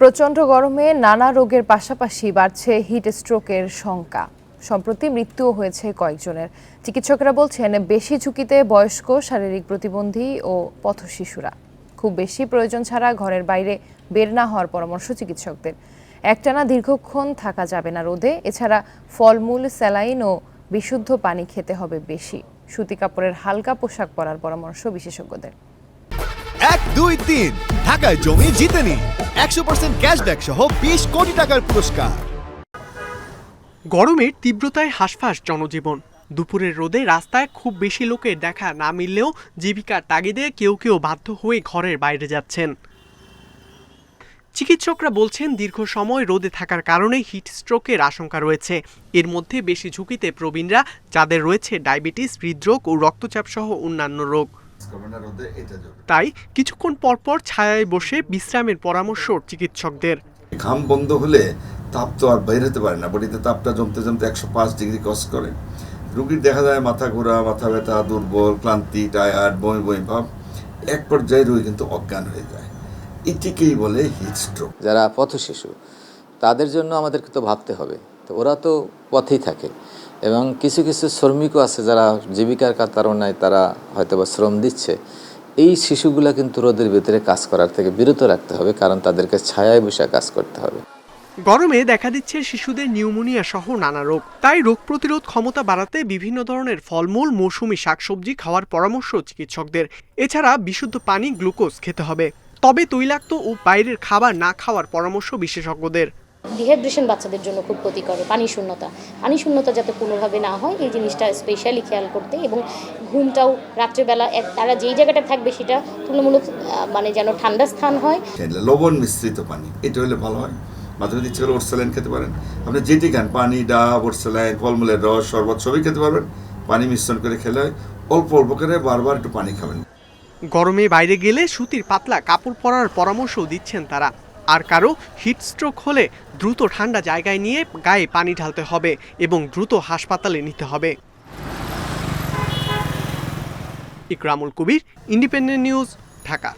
প্রচণ্ড গরমে নানা রোগের পাশাপাশি বাড়ছে হিট স্ট্রোকের শঙ্কা সম্প্রতি মৃত্যুও হয়েছে কয়েকজনের। চিকিৎসকেরা বলছেন, বেশি ঝুঁকিতে বয়স্ক, শারীরিক প্রতিবন্ধী ও পথশিশুরা খুব বেশি প্রয়োজন ছাড়া ঘরের বাইরে বের না হওয়ার পরামর্শ চিকিৎসকদের। একটানা দীর্ঘক্ষণ থাকা যাবে না রোদে। এছাড়া ফলমূল, স্যালাইন ও বিশুদ্ধ পানি খেতে হবে বেশি। সুতি কাপড়ের হালকা পোশাক পরার পরামর্শ বিশেষজ্ঞদের। দুই তিন ঢাকায় জমি জিতে নিন একশো পার্সেন্ট ক্যাশব্যাক সহ বিশ কোটি টাকার পুরস্কার। গরমের তীব্রতায় হাঁসফাঁস জনজীবন। দুপুরের রোদে রাস্তায় খুব বেশি লোকের দেখা না মিললেও জীবিকার তাগিদে কেউ কেউ বাধ্য হয়ে ঘরের বাইরে যাচ্ছেন। চিকিৎসকরা বলছেন, দীর্ঘ সময় রোদে থাকার কারণে হিট স্ট্রোকের আশঙ্কা রয়েছে। এর মধ্যে বেশি ঝুঁকিতে প্রবীণরা, যাদের রয়েছে ডায়াবেটিস, হৃদরোগ ও রক্তচাপ সহ অন্যান্য রোগ। তাই কিছুক্ষণ পরপর ছায়ায় বসে বিশ্রামের পরামর্শ চিকিৎসকদের। ঘাম বন্ধ হলে তাপ তো আর বের হতে পারে না বডিতে তাপটা জমতে জমতে একশো পাঁচ ডিগ্রি ক্রস করে। রুগীর দেখা যায় মাথা ঘোরা মাথা ব্যথা দুর্বল ক্লান্তি টায়ার্ড বমি বমি ভাব। এক পর্যায়ে রুগী কিন্তু অজ্ঞান হয়ে যায়। এটিকেই বলে হিট স্ট্রোক। যারা পথ শিশু তাদের জন্য আমাদেরকে তো ভাবতে হবে। তো ওরা তো পথেই থাকে। এবং কিছু কিছু শ্রমিকও আছে যারা জীবিকার কারণে তারা হয়তো বা শ্রম দিচ্ছে। এই শিশুগুলা কিন্তু রোদের ভিতরে কাজ করার থেকে বিরত রাখতে হবে, কারণ তাদেরকে ছায়ায় বসে কাজ করতে হবে। গরমে দেখা দিচ্ছে শিশুদের নিউমোনিয়া সহ নানা রোগ। তাই রোগ প্রতিরোধ ক্ষমতা বাড়াতে বিভিন্ন ধরনের ফলমূল, মৌসুমী শাকসবজি খাওয়ার পরামর্শ চিকিৎসকদের। এছাড়া বিশুদ্ধ পানি, গ্লুকোজ খেতে হবে। তবে তৈলাক্ত ও বাইরের খাবার না খাওয়ার পরামর্শ বিশেষজ্ঞদের। ডিহাইড্রেশন বাচ্চাদের জন্য খুব ক্ষতিকর পানি শূন্যতা। পানি শূন্যতা যাতে কোনোভাবে না হয় এই জিনিসটা স্পেশালি খেয়াল করতে এবং ঘুমটাও রাত্রেবেলা এক- তারা যেই জায়গাটা থাকবে সেটা তুলনামূলক মানে যেন ঠান্ডা স্থান হয়। লবণ মিশ্রিত পানি এটা হলে ভালো হয়। মাঝে মাঝে ইচ্ছে করে ওরসালাইন খেতে পারেন। আপনি যেটি খান পানি ডাব ওরসালাইন ফলমূলের রস শরবত সবই খেতে পারবেন। পানি মিশ্রণ করে খেলে হয় অল্প অল্প করে বারবার একটু পানি খাবেন। গরমে বাইরে গেলে সুতির পাতলা কাপড় পরার পরামর্শও দিচ্ছেন তারা। আর কারও হিটস্ট্রোক হলে দ্রুত ঠান্ডা জায়গায় নিয়ে গায়ে পানি ঢালতে হবে এবং দ্রুত হাসপাতালে নিতে হবে। Ikramul Kabir, independent news, Dhaka.